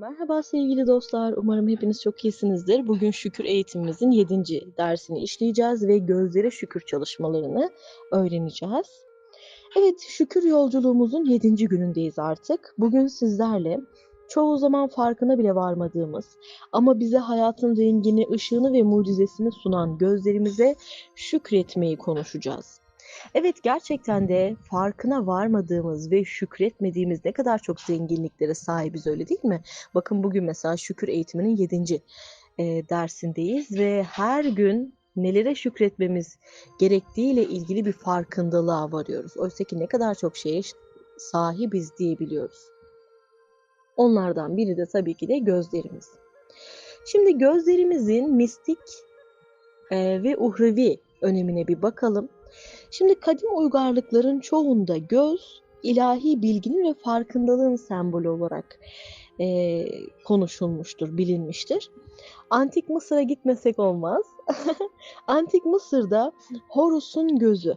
Merhaba sevgili dostlar. Umarım hepiniz çok iyisinizdir. Bugün şükür eğitimimizin 7. dersini işleyeceğiz ve gözlere şükür çalışmalarını öğreneceğiz. Evet, şükür yolculuğumuzun 7. günündeyiz artık. Bugün sizlerle çoğu zaman farkına bile varmadığımız ama bize hayatın rengini, ışığını ve mucizesini sunan gözlerimize şükretmeyi konuşacağız. Evet, gerçekten de farkına varmadığımız ve şükretmediğimiz ne kadar çok zenginliklere sahibiz öyle değil mi? Bakın bugün mesela şükür eğitiminin 7. eee, dersindeyiz ve her gün nelere şükretmemiz gerektiğiyle ilgili bir farkındalığa varıyoruz. Oysa ki ne kadar çok şeye sahibiz diyebiliyoruz. Onlardan biri de tabii ki de gözlerimiz. Şimdi gözlerimizin mistik eee, ve uhrevi önemine bir bakalım. Şimdi kadim uygarlıkların çoğunda göz ilahi bilginin ve farkındalığın sembolü olarak eee, konuşulmuştur, bilinmiştir. Antik Mısır'a gitmesek olmaz. Antik Mısır'da Horus'un gözü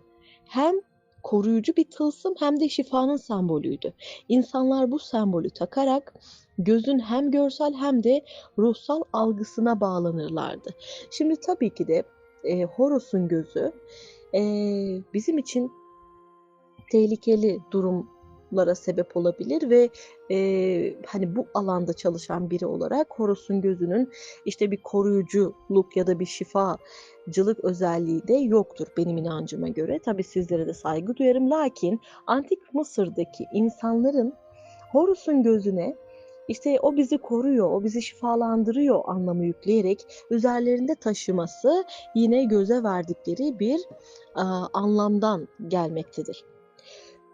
hem koruyucu bir tılsım hem de şifanın sembolüydü. İnsanlar bu sembolü takarak gözün hem görsel hem de ruhsal algısına bağlanırlardı. Şimdi tabii ki de e, Horus'un gözü e, bizim için tehlikeli durumlara sebep olabilir ve e, hani bu alanda çalışan biri olarak Horus'un gözünün işte bir koruyuculuk ya da bir şifacılık özelliği de yoktur benim inancıma göre. Tabii sizlere de saygı duyarım. Lakin Antik Mısır'daki insanların Horus'un gözüne işte o bizi koruyor, o bizi şifalandırıyor anlamı yükleyerek üzerlerinde taşıması yine göze verdikleri bir a, anlamdan gelmektedir.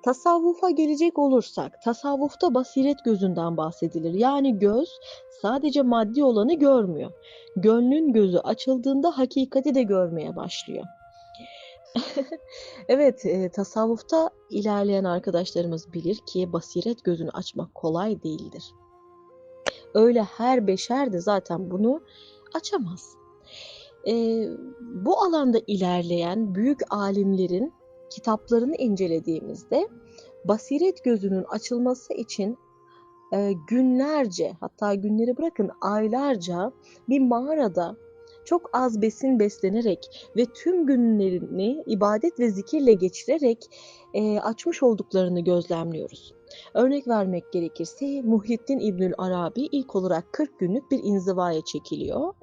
Tasavvufa gelecek olursak, tasavvufta basiret gözünden bahsedilir. Yani göz sadece maddi olanı görmüyor. Gönlün gözü açıldığında hakikati de görmeye başlıyor. Evet, e, tasavvufta ilerleyen arkadaşlarımız bilir ki basiret gözünü açmak kolay değildir. Öyle her beşer de zaten bunu açamaz. E, bu alanda ilerleyen büyük alimlerin kitaplarını incelediğimizde basiret gözünün açılması için e, günlerce hatta günleri bırakın aylarca bir mağarada çok az besin beslenerek ve tüm günlerini ibadet ve zikirle geçirerek e, açmış olduklarını gözlemliyoruz. Örnek vermek gerekirse Muhyiddin İbnül Arabi ilk olarak 40 günlük bir inzivaya çekiliyor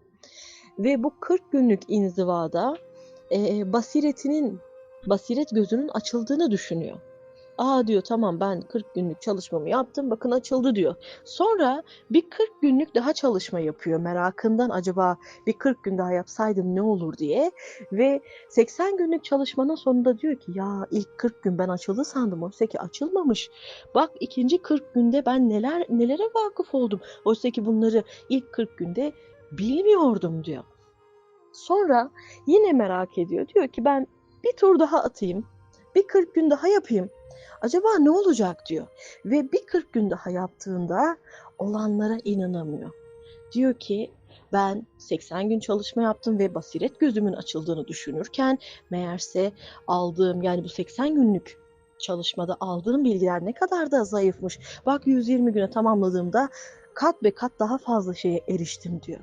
ve bu 40 günlük inzivada e, basiretinin basiret gözünün açıldığını düşünüyor. Aa diyor tamam ben 40 günlük çalışmamı yaptım bakın açıldı diyor. Sonra bir 40 günlük daha çalışma yapıyor merakından acaba bir 40 gün daha yapsaydım ne olur diye. Ve 80 günlük çalışmanın sonunda diyor ki ya ilk 40 gün ben açıldı sandım oysa ki açılmamış. Bak ikinci 40 günde ben neler nelere vakıf oldum. Oysa ki bunları ilk 40 günde bilmiyordum diyor. Sonra yine merak ediyor. Diyor ki ben bir tur daha atayım. Bir 40 gün daha yapayım. Acaba ne olacak diyor. Ve bir 40 gün daha yaptığında olanlara inanamıyor. Diyor ki ben 80 gün çalışma yaptım ve basiret gözümün açıldığını düşünürken meğerse aldığım yani bu 80 günlük çalışmada aldığım bilgiler ne kadar da zayıfmış. Bak 120 güne tamamladığımda kat be kat daha fazla şeye eriştim diyor.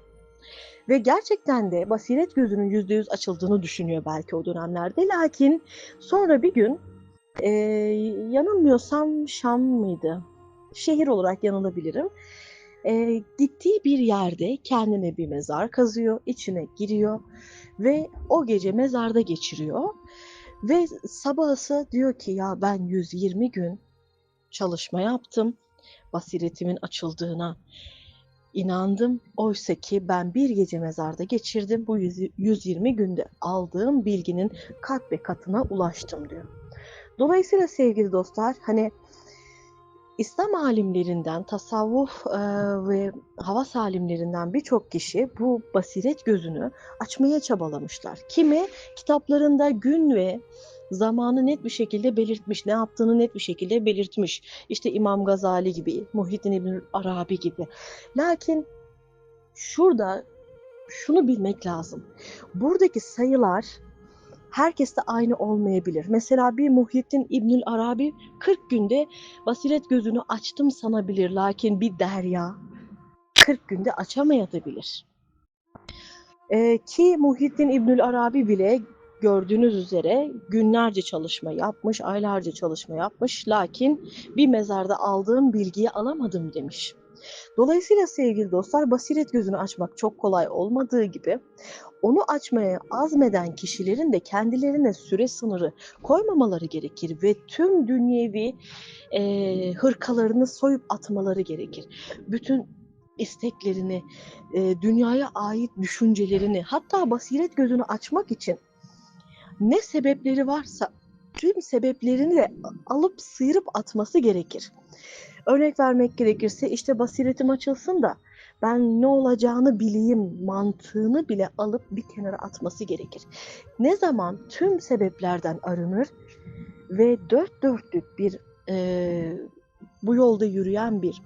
Ve gerçekten de basiret gözünün %100 açıldığını düşünüyor belki o dönemlerde. Lakin sonra bir gün e, yanılmıyorsam Şam mıydı? Şehir olarak yanılabilirim. E, gittiği bir yerde kendine bir mezar kazıyor, içine giriyor ve o gece mezarda geçiriyor. Ve sabahısı diyor ki ya ben 120 gün çalışma yaptım, basiretimin açıldığına inandım. Oysa ki ben bir gece mezarda geçirdim. Bu 120 günde aldığım bilginin kat be katına ulaştım diyor. Dolayısıyla sevgili dostlar hani İslam alimlerinden, tasavvuf e, ve havas alimlerinden birçok kişi bu basiret gözünü açmaya çabalamışlar. Kimi kitaplarında gün ve zamanı net bir şekilde belirtmiş, ne yaptığını net bir şekilde belirtmiş. İşte İmam Gazali gibi, Muhyiddin İbn Arabi gibi. Lakin şurada şunu bilmek lazım. Buradaki sayılar herkeste aynı olmayabilir. Mesela bir Muhyiddin İbnül Arabi 40 günde basiret gözünü açtım sanabilir. Lakin bir derya 40 günde açamayabilir. Ee, ki Muhyiddin İbnül Arabi bile gördüğünüz üzere günlerce çalışma yapmış, aylarca çalışma yapmış. Lakin bir mezarda aldığım bilgiyi alamadım demiş. Dolayısıyla sevgili dostlar basiret gözünü açmak çok kolay olmadığı gibi onu açmaya azmeden kişilerin de kendilerine süre sınırı koymamaları gerekir ve tüm dünyevi e, hırkalarını soyup atmaları gerekir. Bütün isteklerini, e, dünyaya ait düşüncelerini, hatta basiret gözünü açmak için ne sebepleri varsa tüm sebeplerini de alıp sıyırıp atması gerekir. Örnek vermek gerekirse işte basiretim açılsın da ben ne olacağını bileyim mantığını bile alıp bir kenara atması gerekir. Ne zaman tüm sebeplerden arınır ve dört dörtlük bir e, bu yolda yürüyen bir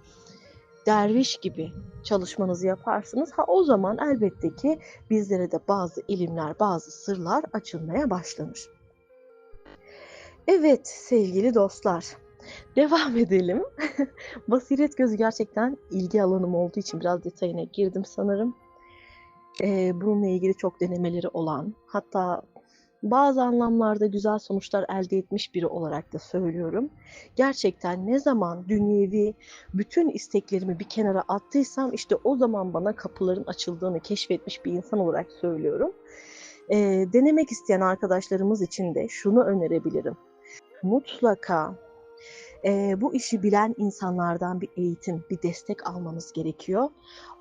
derviş gibi çalışmanızı yaparsınız. Ha o zaman elbette ki bizlere de bazı ilimler, bazı sırlar açılmaya başlanır. Evet sevgili dostlar, devam edelim. Basiret gözü gerçekten ilgi alanım olduğu için biraz detayına girdim sanırım. Ee, bununla ilgili çok denemeleri olan, hatta bazı anlamlarda güzel sonuçlar elde etmiş biri olarak da söylüyorum. Gerçekten ne zaman dünyevi bütün isteklerimi bir kenara attıysam işte o zaman bana kapıların açıldığını keşfetmiş bir insan olarak söylüyorum. E, denemek isteyen arkadaşlarımız için de şunu önerebilirim. Mutlaka e, bu işi bilen insanlardan bir eğitim, bir destek almanız gerekiyor.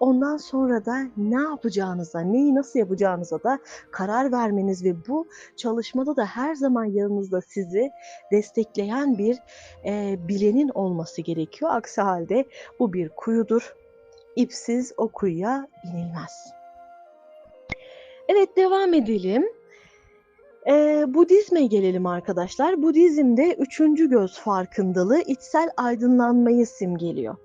Ondan sonra da ne yapacağınıza, neyi nasıl yapacağınıza da karar vermeniz ve bu çalışmada da her zaman yanınızda sizi destekleyen bir e, bilenin olması gerekiyor. Aksi halde bu bir kuyudur. İpsiz o kuyuya inilmez. Evet devam edelim. Ee, Budizme gelelim arkadaşlar. Budizm'de üçüncü göz farkındalığı içsel aydınlanmayı simgeliyor.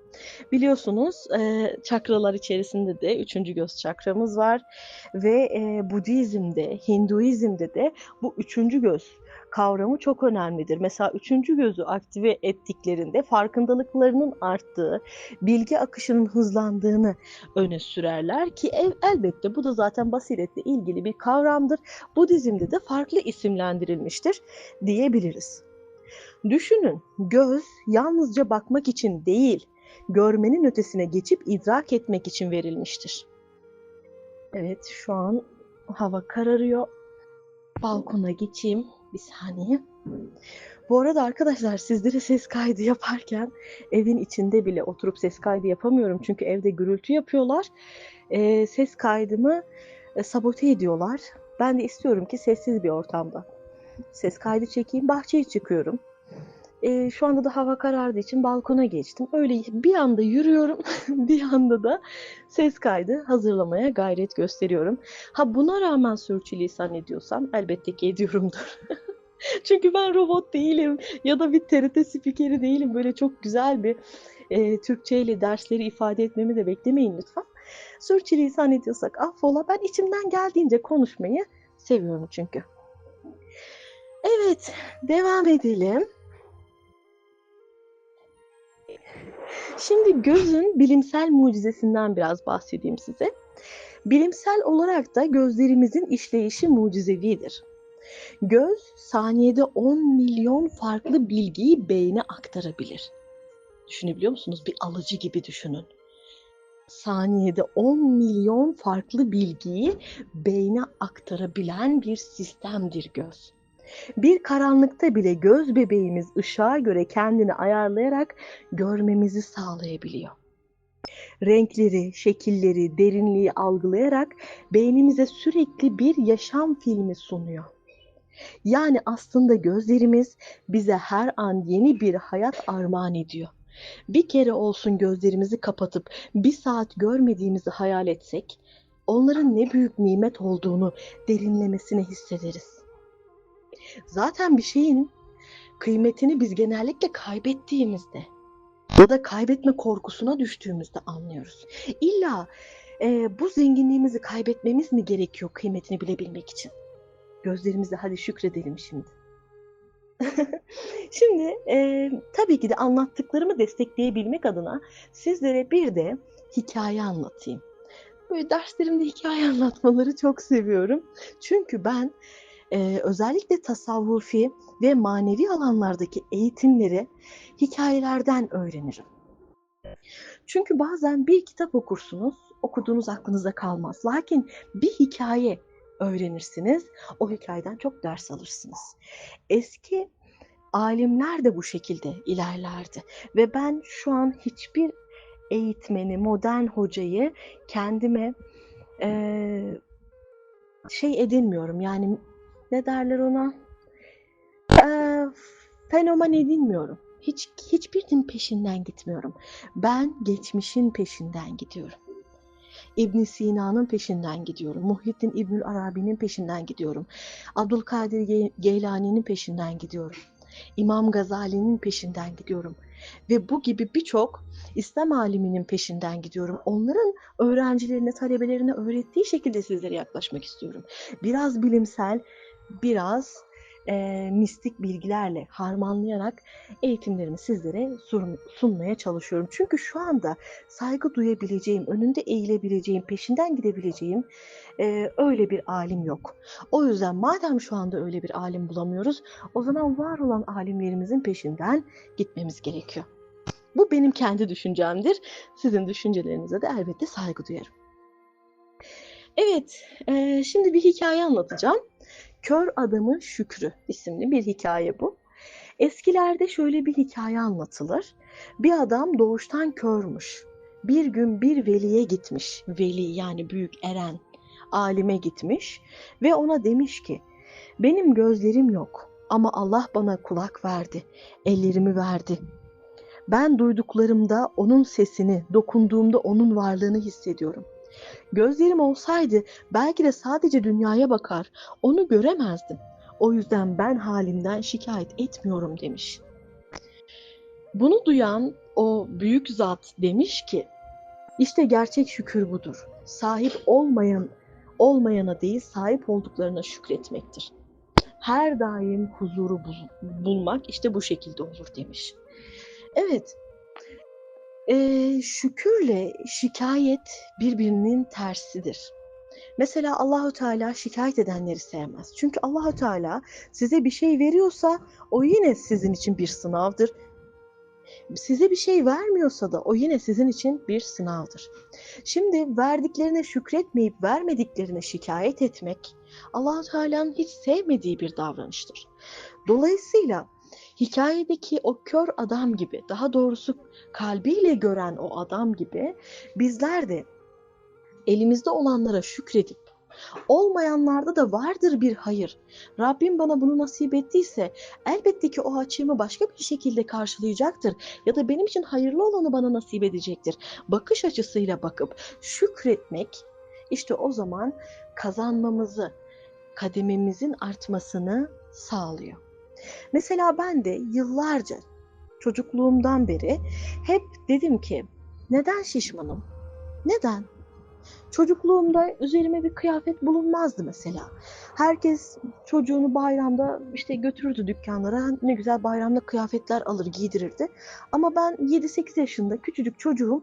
Biliyorsunuz e, çakralar içerisinde de üçüncü göz çakramız var ve e, Budizm'de, Hinduizm'de de bu üçüncü göz kavramı çok önemlidir. Mesela üçüncü gözü aktive ettiklerinde farkındalıklarının arttığı, bilgi akışının hızlandığını öne sürerler ki elbette bu da zaten basiretle ilgili bir kavramdır. Budizm'de de farklı isimlendirilmiştir diyebiliriz. Düşünün, göz yalnızca bakmak için değil, görmenin ötesine geçip idrak etmek için verilmiştir. Evet, şu an hava kararıyor. Balkona geçeyim. Bir saniye. Bu arada arkadaşlar sizlere ses kaydı yaparken evin içinde bile oturup ses kaydı yapamıyorum. Çünkü evde gürültü yapıyorlar. E, ses kaydımı e, sabote ediyorlar. Ben de istiyorum ki sessiz bir ortamda ses kaydı çekeyim. Bahçeye çıkıyorum. E, şu anda da hava karardığı için balkona geçtim. Öyle bir anda yürüyorum, bir anda da ses kaydı hazırlamaya gayret gösteriyorum. Ha buna rağmen sürçülisan ediyorsam elbette ki ediyorumdur. Çünkü ben robot değilim ya da bir TRT spikeri değilim. Böyle çok güzel bir e, Türkçe ile dersleri ifade etmemi de beklemeyin lütfen. Sürçülisan ediyorsak affola. Ben içimden geldiğince konuşmayı seviyorum çünkü. Evet, devam edelim. Şimdi gözün bilimsel mucizesinden biraz bahsedeyim size. Bilimsel olarak da gözlerimizin işleyişi mucizevidir. Göz saniyede 10 milyon farklı bilgiyi beyne aktarabilir. Düşünebiliyor musunuz? Bir alıcı gibi düşünün. Saniyede 10 milyon farklı bilgiyi beyne aktarabilen bir sistemdir göz. Bir karanlıkta bile göz bebeğimiz ışığa göre kendini ayarlayarak görmemizi sağlayabiliyor. Renkleri, şekilleri, derinliği algılayarak beynimize sürekli bir yaşam filmi sunuyor. Yani aslında gözlerimiz bize her an yeni bir hayat armağan ediyor. Bir kere olsun gözlerimizi kapatıp bir saat görmediğimizi hayal etsek, onların ne büyük nimet olduğunu derinlemesine hissederiz. Zaten bir şeyin kıymetini biz genellikle kaybettiğimizde ya da kaybetme korkusuna düştüğümüzde anlıyoruz. İlla e, bu zenginliğimizi kaybetmemiz mi gerekiyor kıymetini bilebilmek için? Gözlerimizle hadi şükredelim şimdi. şimdi e, tabii ki de anlattıklarımı destekleyebilmek adına sizlere bir de hikaye anlatayım. Böyle derslerimde hikaye anlatmaları çok seviyorum. Çünkü ben e, özellikle tasavvufi ve manevi alanlardaki eğitimleri hikayelerden öğrenirim. Çünkü bazen bir kitap okursunuz, okuduğunuz aklınızda kalmaz. Lakin bir hikaye öğrenirsiniz, o hikayeden çok ders alırsınız. Eski alimler de bu şekilde ilerlerdi ve ben şu an hiçbir eğitmeni, modern hocayı kendime eee, şey edinmiyorum. Yani ne derler ona? Eee, fenomen edinmiyorum. Hiç hiçbirinin peşinden gitmiyorum. Ben geçmişin peşinden gidiyorum. İbn Sina'nın peşinden gidiyorum. Muhyiddin İbnül Arabi'nin peşinden gidiyorum. Abdülkadir Ge- Geylani'nin peşinden gidiyorum. İmam Gazali'nin peşinden gidiyorum. Ve bu gibi birçok İslam aliminin peşinden gidiyorum. Onların öğrencilerine, talebelerine öğrettiği şekilde sizlere yaklaşmak istiyorum. Biraz bilimsel, biraz eee, mistik bilgilerle harmanlayarak eğitimlerimi sizlere sun- sunmaya çalışıyorum. Çünkü şu anda saygı duyabileceğim, önünde eğilebileceğim, peşinden gidebileceğim eee, öyle bir alim yok. O yüzden madem şu anda öyle bir alim bulamıyoruz, o zaman var olan alimlerimizin peşinden gitmemiz gerekiyor. Bu benim kendi düşüncemdir. Sizin düşüncelerinize de elbette saygı duyarım. Evet, eee, şimdi bir hikaye anlatacağım. Kör Adamın Şükrü isimli bir hikaye bu. Eskilerde şöyle bir hikaye anlatılır. Bir adam doğuştan körmüş. Bir gün bir veliye gitmiş. Veli yani büyük eren alime gitmiş ve ona demiş ki benim gözlerim yok ama Allah bana kulak verdi, ellerimi verdi. Ben duyduklarımda onun sesini, dokunduğumda onun varlığını hissediyorum. Gözlerim olsaydı belki de sadece dünyaya bakar, onu göremezdim. O yüzden ben halimden şikayet etmiyorum demiş. Bunu duyan o büyük zat demiş ki, işte gerçek şükür budur. Sahip olmayan olmayana değil, sahip olduklarına şükretmektir. Her daim huzuru bul- bulmak işte bu şekilde olur demiş. Evet, eee, şükürle şikayet birbirinin tersidir. Mesela Allahü Teala şikayet edenleri sevmez. Çünkü Allahü Teala size bir şey veriyorsa o yine sizin için bir sınavdır. Size bir şey vermiyorsa da o yine sizin için bir sınavdır. Şimdi verdiklerine şükretmeyip vermediklerine şikayet etmek Allahü Teala'nın hiç sevmediği bir davranıştır. Dolayısıyla hikayedeki o kör adam gibi, daha doğrusu kalbiyle gören o adam gibi bizler de elimizde olanlara şükredip olmayanlarda da vardır bir hayır. Rabbim bana bunu nasip ettiyse elbette ki o açığımı başka bir şekilde karşılayacaktır ya da benim için hayırlı olanı bana nasip edecektir. Bakış açısıyla bakıp şükretmek işte o zaman kazanmamızı, kadememizin artmasını sağlıyor. Mesela ben de yıllarca çocukluğumdan beri hep dedim ki neden şişmanım? Neden? Çocukluğumda üzerime bir kıyafet bulunmazdı mesela. Herkes çocuğunu bayramda işte götürürdü dükkanlara. Ne güzel bayramda kıyafetler alır giydirirdi. Ama ben 7-8 yaşında küçücük çocuğum.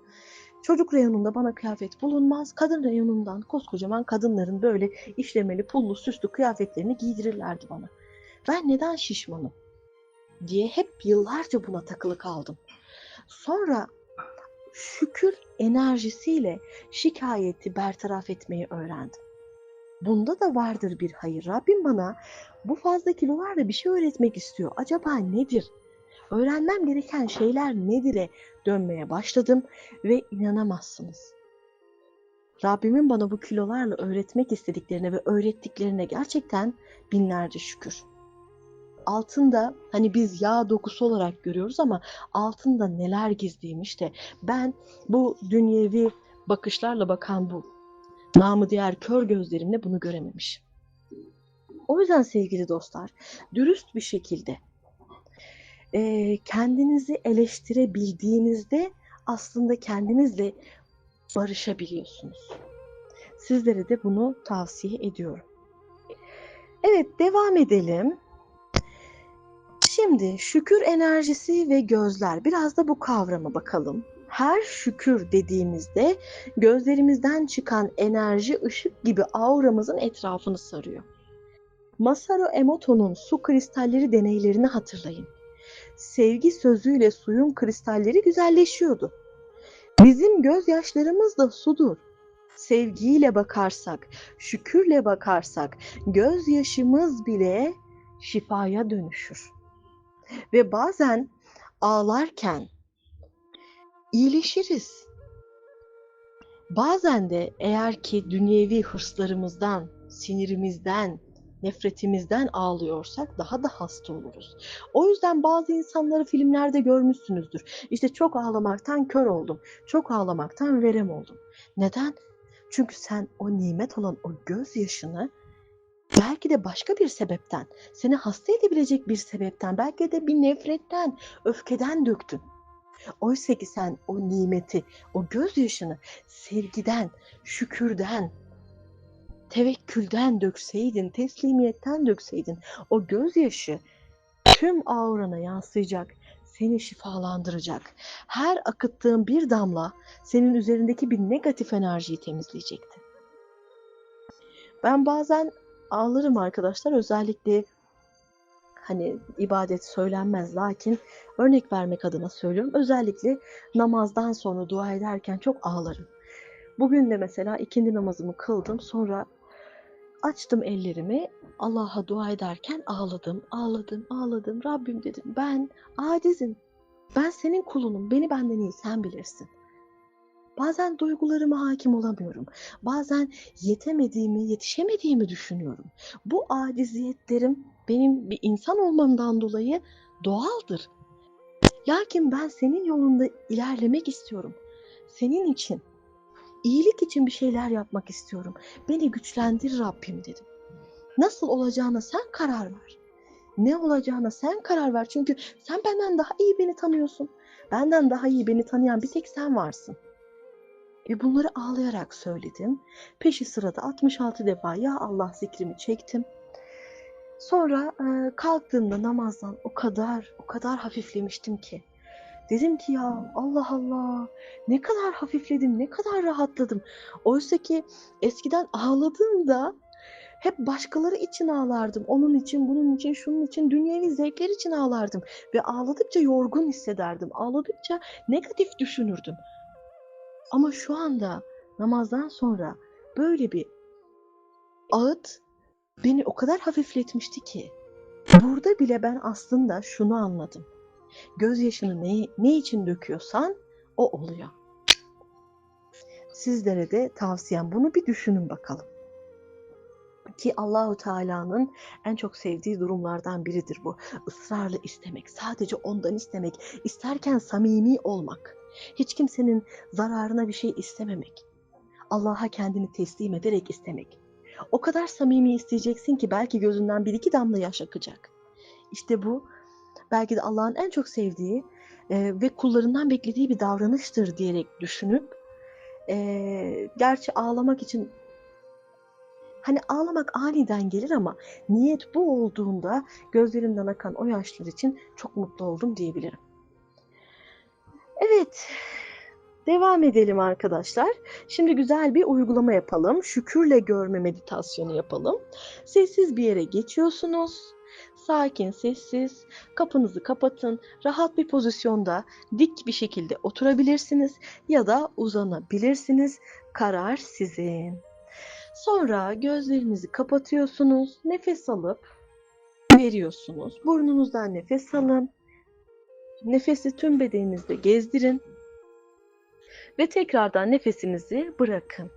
Çocuk reyonunda bana kıyafet bulunmaz. Kadın reyonundan koskocaman kadınların böyle işlemeli, pullu, süslü kıyafetlerini giydirirlerdi bana. Ben neden şişmanım? diye hep yıllarca buna takılı kaldım. Sonra şükür enerjisiyle şikayeti bertaraf etmeyi öğrendim. Bunda da vardır bir hayır. Rabbim bana bu fazla kilolarla bir şey öğretmek istiyor. Acaba nedir? Öğrenmem gereken şeyler nedir'e dönmeye başladım ve inanamazsınız. Rabbimin bana bu kilolarla öğretmek istediklerine ve öğrettiklerine gerçekten binlerce şükür. Altında hani biz yağ dokusu olarak görüyoruz ama altında neler gizliymiş de ben bu dünyevi bakışlarla bakan bu namı diğer kör gözlerimle bunu görememiş. O yüzden sevgili dostlar, dürüst bir şekilde eee, kendinizi eleştirebildiğinizde aslında kendinizle barışabiliyorsunuz. Sizlere de bunu tavsiye ediyorum. Evet, devam edelim. Şimdi şükür enerjisi ve gözler. Biraz da bu kavrama bakalım. her şükür dediğimizde gözlerimizden çıkan enerji ışık gibi auramızın etrafını sarıyor. Masaru Emoto'nun su kristalleri deneylerini hatırlayın. Sevgi sözüyle suyun kristalleri güzelleşiyordu. Bizim gözyaşlarımız da sudur. Sevgiyle bakarsak, şükürle bakarsak gözyaşımız bile şifaya dönüşür. Ve bazen ağlarken iyileşiriz. Bazen de eğer ki dünyevi hırslarımızdan, sinirimizden, nefretimizden ağlıyorsak daha da hasta oluruz. O yüzden bazı insanları filmlerde görmüşsünüzdür. İşte çok ağlamaktan kör oldum, çok ağlamaktan verem oldum. Neden? Çünkü sen o nimet olan o gözyaşını belki de başka bir sebepten, seni hasta edebilecek bir sebepten, belki de bir nefretten, öfkeden döktün. Oysa ki sen o nimeti, o gözyaşını sevgiden, şükürden, tevekkülden dökseydin, teslimiyetten dökseydin, o gözyaşı tüm aurana yansıyacak, seni şifalandıracak. Her akıttığın bir damla senin üzerindeki bir negatif enerjiyi temizleyecekti. Ben bazen ağlarım arkadaşlar özellikle hani ibadet söylenmez lakin örnek vermek adına söylüyorum. Özellikle namazdan sonra dua ederken çok ağlarım. Bugün de mesela ikindi namazımı kıldım. Sonra açtım ellerimi. Allah'a dua ederken ağladım, ağladım, ağladım. Rabbim dedim ben acizim. Ben senin kulunum. Beni benden iyi sen bilirsin. Bazen duygularıma hakim olamıyorum. Bazen yetemediğimi, yetişemediğimi düşünüyorum. Bu aciziyetlerim benim bir insan olmamdan dolayı doğaldır. Lakin ben senin yolunda ilerlemek istiyorum. Senin için, iyilik için bir şeyler yapmak istiyorum. Beni güçlendir Rabbim dedim. Nasıl olacağına sen karar ver. Ne olacağına sen karar ver. Çünkü sen benden daha iyi beni tanıyorsun. Benden daha iyi beni tanıyan bir tek sen varsın. Ve bunları ağlayarak söyledim. Peşi sırada 66 defa ya Allah zikrimi çektim. Sonra e, kalktığımda namazdan o kadar o kadar hafiflemiştim ki. Dedim ki ya Allah Allah ne kadar hafifledim, ne kadar rahatladım. Oysa ki eskiden ağladığımda hep başkaları için ağlardım. Onun için, bunun için, şunun için, dünyevi zevkler için ağlardım. Ve ağladıkça yorgun hissederdim. Ağladıkça negatif düşünürdüm. Ama şu anda namazdan sonra böyle bir ağıt beni o kadar hafifletmişti ki. Burada bile ben aslında şunu anladım. Gözyaşını ne, ne için döküyorsan o oluyor. Sizlere de tavsiyem bunu bir düşünün bakalım. Ki Allahu Teala'nın en çok sevdiği durumlardan biridir bu. Israrla istemek, sadece ondan istemek, isterken samimi olmak. Hiç kimsenin zararına bir şey istememek. Allah'a kendini teslim ederek istemek. O kadar samimi isteyeceksin ki belki gözünden bir iki damla yaş akacak. İşte bu belki de Allah'ın en çok sevdiği e, ve kullarından beklediği bir davranıştır diyerek düşünüp e, gerçi ağlamak için hani ağlamak aniden gelir ama niyet bu olduğunda gözlerimden akan o yaşlar için çok mutlu oldum diyebilirim. Evet, devam edelim arkadaşlar. Şimdi güzel bir uygulama yapalım. Şükürle görme meditasyonu yapalım. Sessiz bir yere geçiyorsunuz. Sakin, sessiz. Kapınızı kapatın. Rahat bir pozisyonda dik bir şekilde oturabilirsiniz ya da uzanabilirsiniz. Karar sizin. Sonra gözlerinizi kapatıyorsunuz. Nefes alıp veriyorsunuz. Burnunuzdan nefes alın. Nefesi tüm bedeninizde gezdirin ve tekrardan nefesinizi bırakın.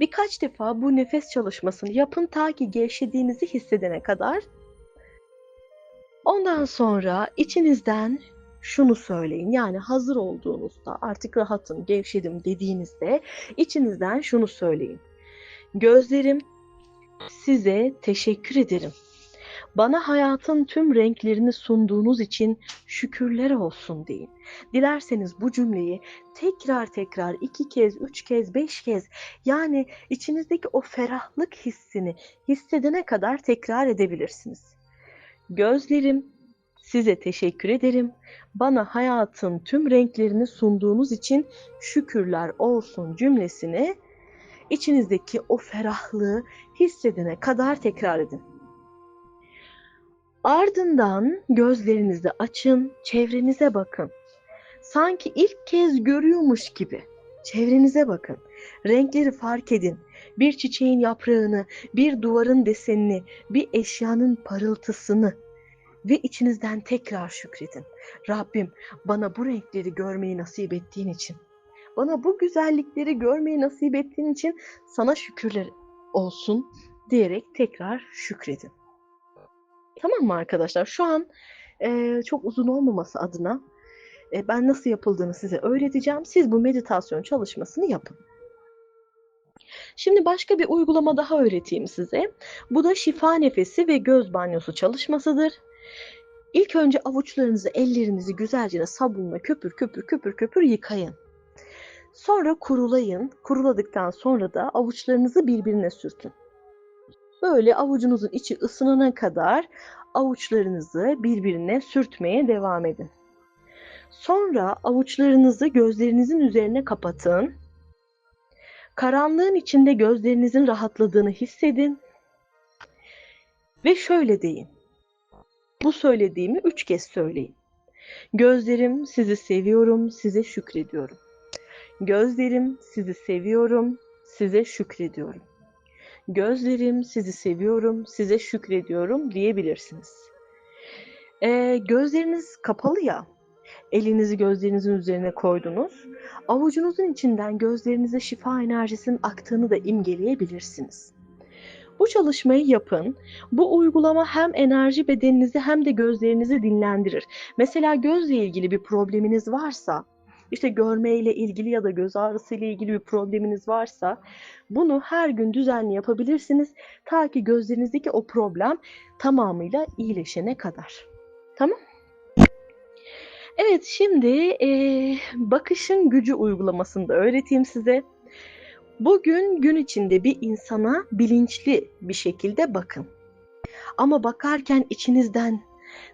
Birkaç defa bu nefes çalışmasını yapın ta ki gevşediğinizi hissedene kadar. Ondan sonra içinizden şunu söyleyin. Yani hazır olduğunuzda artık rahatım, gevşedim dediğinizde içinizden şunu söyleyin. Gözlerim size teşekkür ederim. Bana hayatın tüm renklerini sunduğunuz için şükürler olsun deyin. Dilerseniz bu cümleyi tekrar tekrar iki kez, üç kez, beş kez yani içinizdeki o ferahlık hissini hissedene kadar tekrar edebilirsiniz. Gözlerim Size teşekkür ederim. Bana hayatın tüm renklerini sunduğunuz için şükürler olsun cümlesini içinizdeki o ferahlığı hissedene kadar tekrar edin. Ardından gözlerinizi açın, çevrenize bakın. Sanki ilk kez görüyormuş gibi çevrenize bakın. Renkleri fark edin. Bir çiçeğin yaprağını, bir duvarın desenini, bir eşyanın parıltısını ve içinizden tekrar şükredin. Rabbim bana bu renkleri görmeyi nasip ettiğin için, bana bu güzellikleri görmeyi nasip ettiğin için sana şükürler olsun diyerek tekrar şükredin. Tamam mı arkadaşlar? Şu an e, çok uzun olmaması adına e, ben nasıl yapıldığını size öğreteceğim. Siz bu meditasyon çalışmasını yapın. Şimdi başka bir uygulama daha öğreteyim size. Bu da şifa nefesi ve göz banyosu çalışmasıdır. İlk önce avuçlarınızı, ellerinizi güzelce sabunla köpür köpür köpür köpür yıkayın. Sonra kurulayın. Kuruladıktan sonra da avuçlarınızı birbirine sürtün. Böyle avucunuzun içi ısınana kadar avuçlarınızı birbirine sürtmeye devam edin. Sonra avuçlarınızı gözlerinizin üzerine kapatın. Karanlığın içinde gözlerinizin rahatladığını hissedin. Ve şöyle deyin. Bu söylediğimi üç kez söyleyin. Gözlerim sizi seviyorum, size şükrediyorum. Gözlerim sizi seviyorum, size şükrediyorum. Gözlerim sizi seviyorum, size şükrediyorum diyebilirsiniz. Ee, gözleriniz kapalı ya, elinizi gözlerinizin üzerine koydunuz. Avucunuzun içinden gözlerinize şifa enerjisinin aktığını da imgeleyebilirsiniz. Bu çalışmayı yapın. Bu uygulama hem enerji bedeninizi hem de gözlerinizi dinlendirir. Mesela gözle ilgili bir probleminiz varsa, işte görmeyle ilgili ya da göz ağrısı ile ilgili bir probleminiz varsa bunu her gün düzenli yapabilirsiniz ta ki gözlerinizdeki o problem tamamıyla iyileşene kadar. Tamam? Evet şimdi e, bakışın gücü uygulamasını da öğreteyim size. Bugün gün içinde bir insana bilinçli bir şekilde bakın. Ama bakarken içinizden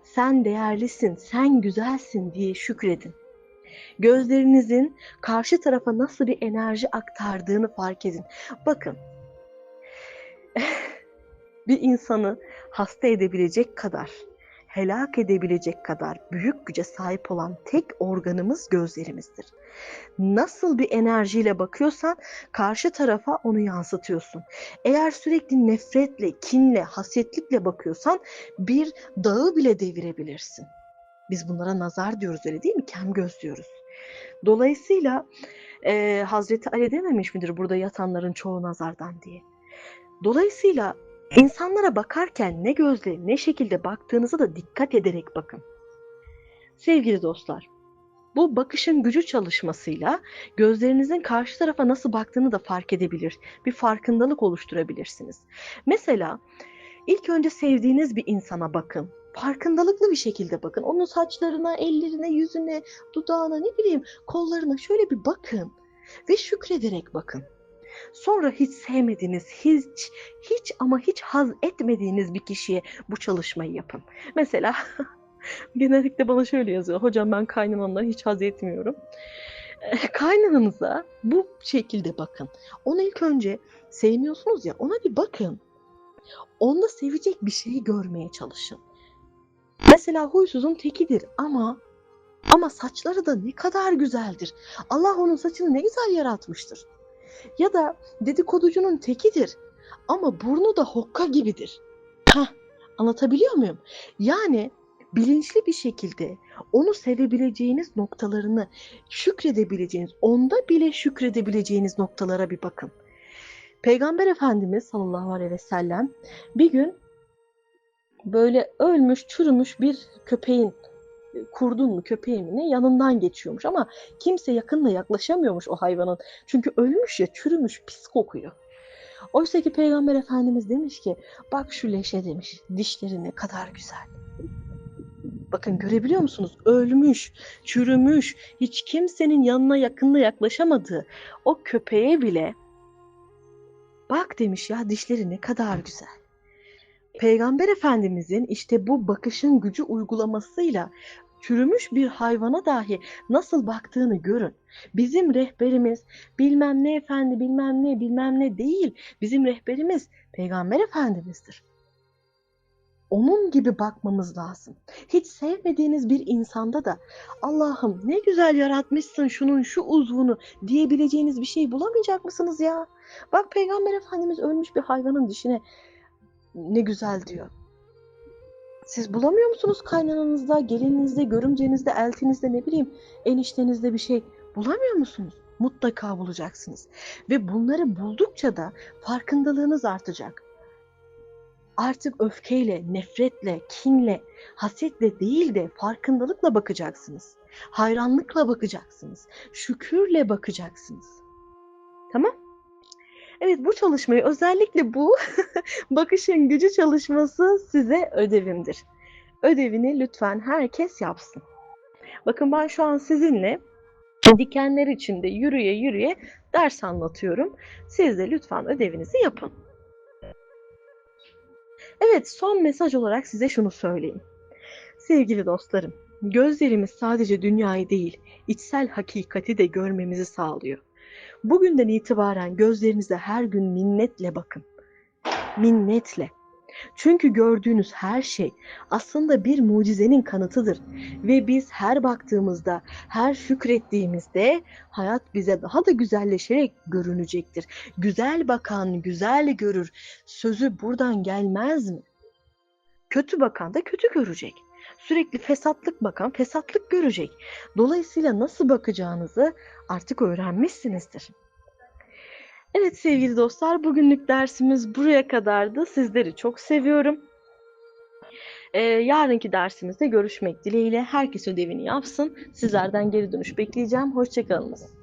sen değerlisin, sen güzelsin diye şükredin. Gözlerinizin karşı tarafa nasıl bir enerji aktardığını fark edin. Bakın. bir insanı hasta edebilecek kadar, helak edebilecek kadar büyük güce sahip olan tek organımız gözlerimizdir. Nasıl bir enerjiyle bakıyorsan karşı tarafa onu yansıtıyorsun. Eğer sürekli nefretle, kinle, hasetlikle bakıyorsan bir dağı bile devirebilirsin. Biz bunlara nazar diyoruz öyle değil mi? Kem göz diyoruz. Dolayısıyla e, Hazreti Ali dememiş midir burada yatanların çoğu nazardan diye. Dolayısıyla insanlara bakarken ne gözle ne şekilde baktığınıza da dikkat ederek bakın. Sevgili dostlar, bu bakışın gücü çalışmasıyla gözlerinizin karşı tarafa nasıl baktığını da fark edebilir. Bir farkındalık oluşturabilirsiniz. Mesela ilk önce sevdiğiniz bir insana bakın farkındalıklı bir şekilde bakın. Onun saçlarına, ellerine, yüzüne, dudağına, ne bileyim kollarına şöyle bir bakın ve şükrederek bakın. Sonra hiç sevmediğiniz, hiç hiç ama hiç haz etmediğiniz bir kişiye bu çalışmayı yapın. Mesela genellikle bana şöyle yazıyor. Hocam ben kaynanamdan hiç haz etmiyorum. Kaynananıza bu şekilde bakın. Onu ilk önce sevmiyorsunuz ya ona bir bakın. Onda sevecek bir şeyi görmeye çalışın. Mesela huysuzun tekidir ama ama saçları da ne kadar güzeldir. Allah onun saçını ne güzel yaratmıştır. Ya da dedikoducunun tekidir ama burnu da hokka gibidir. Hah, anlatabiliyor muyum? Yani bilinçli bir şekilde onu sevebileceğiniz noktalarını şükredebileceğiniz, onda bile şükredebileceğiniz noktalara bir bakın. Peygamber Efendimiz sallallahu aleyhi ve sellem bir gün böyle ölmüş, çürümüş bir köpeğin kurdun mu köpeğin mi ne yanından geçiyormuş ama kimse yakınla yaklaşamıyormuş o hayvanın. Çünkü ölmüş ya çürümüş pis kokuyor. Oysa ki Peygamber Efendimiz demiş ki bak şu leşe demiş dişleri ne kadar güzel. Bakın görebiliyor musunuz? Ölmüş, çürümüş, hiç kimsenin yanına yakınla yaklaşamadığı o köpeğe bile bak demiş ya dişleri ne kadar güzel. Peygamber Efendimizin işte bu bakışın gücü uygulamasıyla çürümüş bir hayvana dahi nasıl baktığını görün. Bizim rehberimiz bilmem ne efendi bilmem ne bilmem ne değil. Bizim rehberimiz Peygamber Efendimiz'dir. Onun gibi bakmamız lazım. Hiç sevmediğiniz bir insanda da Allah'ım ne güzel yaratmışsın şunun şu uzvunu diyebileceğiniz bir şey bulamayacak mısınız ya? Bak Peygamber Efendimiz ölmüş bir hayvanın dişine ne güzel diyor. Siz bulamıyor musunuz kaynananızda, gelininizde, görümcenizde, eltinizde ne bileyim eniştenizde bir şey bulamıyor musunuz? Mutlaka bulacaksınız. Ve bunları buldukça da farkındalığınız artacak. Artık öfkeyle, nefretle, kinle, hasetle değil de farkındalıkla bakacaksınız. Hayranlıkla bakacaksınız. Şükürle bakacaksınız. Tamam? Evet bu çalışmayı özellikle bu bakışın gücü çalışması size ödevimdir. Ödevini lütfen herkes yapsın. Bakın ben şu an sizinle dikenler içinde yürüye yürüye ders anlatıyorum. Siz de lütfen ödevinizi yapın. Evet son mesaj olarak size şunu söyleyeyim. Sevgili dostlarım, gözlerimiz sadece dünyayı değil, içsel hakikati de görmemizi sağlıyor. Bugünden itibaren gözlerinize her gün minnetle bakın. Minnetle. Çünkü gördüğünüz her şey aslında bir mucizenin kanıtıdır ve biz her baktığımızda, her şükrettiğimizde hayat bize daha da güzelleşerek görünecektir. Güzel bakan güzel görür. Sözü buradan gelmez mi? Kötü bakan da kötü görecek. Sürekli fesatlık bakan fesatlık görecek. Dolayısıyla nasıl bakacağınızı artık öğrenmişsinizdir. Evet sevgili dostlar bugünlük dersimiz buraya kadardı. Sizleri çok seviyorum. Ee, yarınki dersimizde görüşmek dileğiyle herkes ödevini yapsın. Sizlerden geri dönüş bekleyeceğim. Hoşçakalınız.